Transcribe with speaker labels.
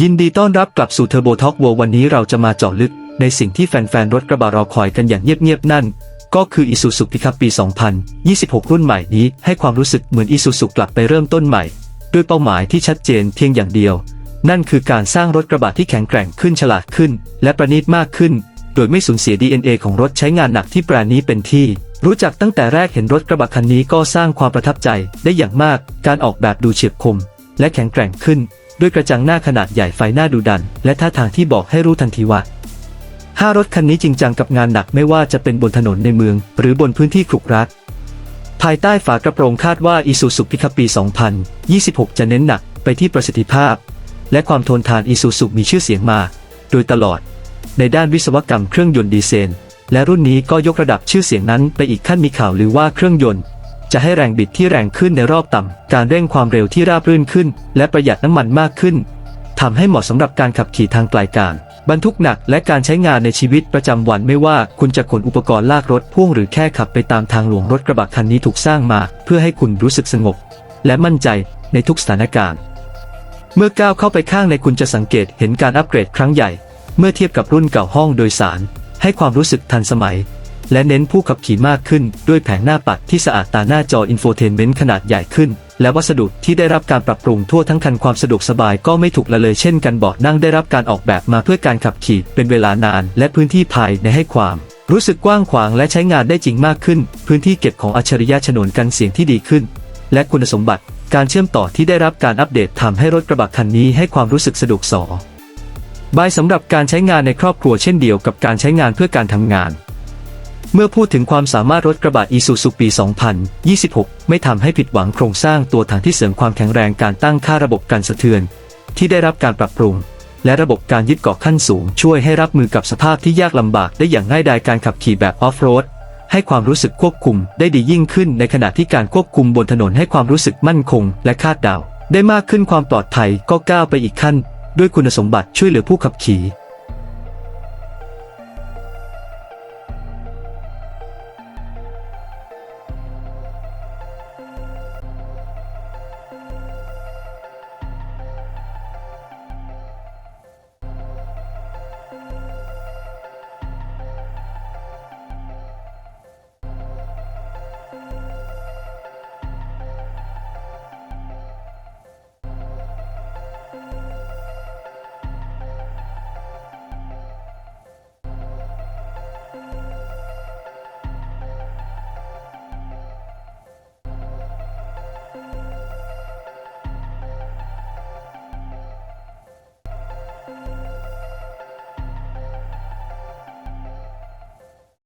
Speaker 1: ยินดีต้อนรับกลับสู่เทอร์โบท็อกวัวันนี้เราจะมาเจาะลึก ในสิ่งที่แฟนๆ รถกระบะรอคอยกันอย่างเงียบๆ นั่น ก็คือ Isuzu Pickup ปี 2026 รุ่นใหม่นี้ให้ความรู้สึกเหมือน Isuzu กลับไปเริ่มต้นใหม่ ด้วยเป้าหมายที่ชัดเจนเพียงอย่างเดียว นั่นคือการสร้างรถกระบะที่แข็งแกร่งขึ้นฉลาดขึ้น และประณีตมากขึ้น โดยไม่สูญเสีย DNA ของรถใช้งานหนักที่แบรนด์นี้เป็นที่ รู้จักตั้งแต่แรกเห็นรถกระบะคันนี้ก็สร้างความประทับใจได้อย่างมาก การออกแบบดูเฉียบคม และแข็งแกร่งขึ้น ด้วยกระจังหน้าขนาดใหญ่ไฟหน้าดูดัน และท่าทางที่บอกให้รู้ทันทีว่าห้ารถคันนี้จริงจังกับงานหนักไม่ว่าจะเป็นบนถนนในเมือง หรือบนพื้นที่ขรุขระภายใต้ฝากระโปรงคาดว่า Isuzu Pickup ปี 2026 จะเน้นหนักไปที่ประสิทธิภาพ และความทนทาน Isuzu มีชื่อเสียงมา โดยตลอด ในด้านวิศวกรรมเครื่องยนต์ดีเซลและรุ่นนี้ก็ยกระดับชื่อเสียงนั้นไปอีกขั้นมีข่าวหรือว่าเครื่องยนต์ จะให้แรงบิดที่แรงขึ้นในรอบต่ำ การเร่งความเร็วที่ราบรื่นขึ้น และประหยัดน้ำมันมากขึ้นทำให้เหมาะสำหรับการขับขี่ทางไกลการ บรรทุกหนักและการใช้งานในชีวิตประจำวันไม่ว่าคุณจะขนอุปกรณ์ลากรถพ่วงหรือแค่ขับไปตามทางหลวงรถกระบะคันนี้ถูกสร้างมา เพื่อให้คุณรู้สึกสงบ และมั่นใจในทุกสถานการณ์ เมื่อก้าวเข้าไปข้างในคุณจะสังเกตเห็นการอัปเกรดครั้งใหญ่ เมื่อเทียบกับรุ่นเก่าห้องโดยสาร ให้ความรู้สึกทันสมัย และเน้นผู้ขับขี่มากขึ้น ด้วยแผงหน้าปัดที่สะอาดตาหน้าจออินโฟเทนเมนต์ขนาดใหญ่ขึ้น และวัสดุที่ได้รับการปรับปรุงทั่วทั้งคันความสะดวกสบายก็ไม่ถูกละเลยเช่นกันเบาะนั่งได้รับการออกแบบมาเพื่อการขับขี่เป็นเวลานาน และพื้นที่ภายในให้ความรู้สึกกว้างขวางและใช้งานได้จริงมากขึ้น พื้นที่เก็บของอัจฉริยะฉนวนกันเสียงที่ดีขึ้น และคุณสมบัติการเชื่อมต่อที่ได้รับการอัปเดตทำให้รถกระบะคันนี้ให้ความรู้สึกสะดวกสบายสำหรับการใช้งานในครอบครัวเช่นเดียวกับการใช้งานเพื่อการทำงาน เมื่อพูดถึงความสามารถรถกระบะ Isuzu ปี 2026 ไม่ทำให้ผิดหวังโครงสร้างตัวถังที่เสริมความแข็งแรงการตั้งค่าระบบการสะเทือน ที่ได้รับการปรับปรุง และระบบการยึดเกาะขั้นสูง ช่วยให้รับมือกับสภาพที่ยากลำบากได้อย่างง่ายดายการขับขี่แบบออฟโรดให้ความรู้สึกควบคุมได้ดียิ่งขึ้นในขณะที่การควบคุมบนถนนให้ความรู้สึกมั่นคง และคาดเดาได้มากขึ้นความปลอดภัยก็ก้าวไปอีกขั้น ด้วยคุณสมบัติช่วยเหลือผู้ขับขี่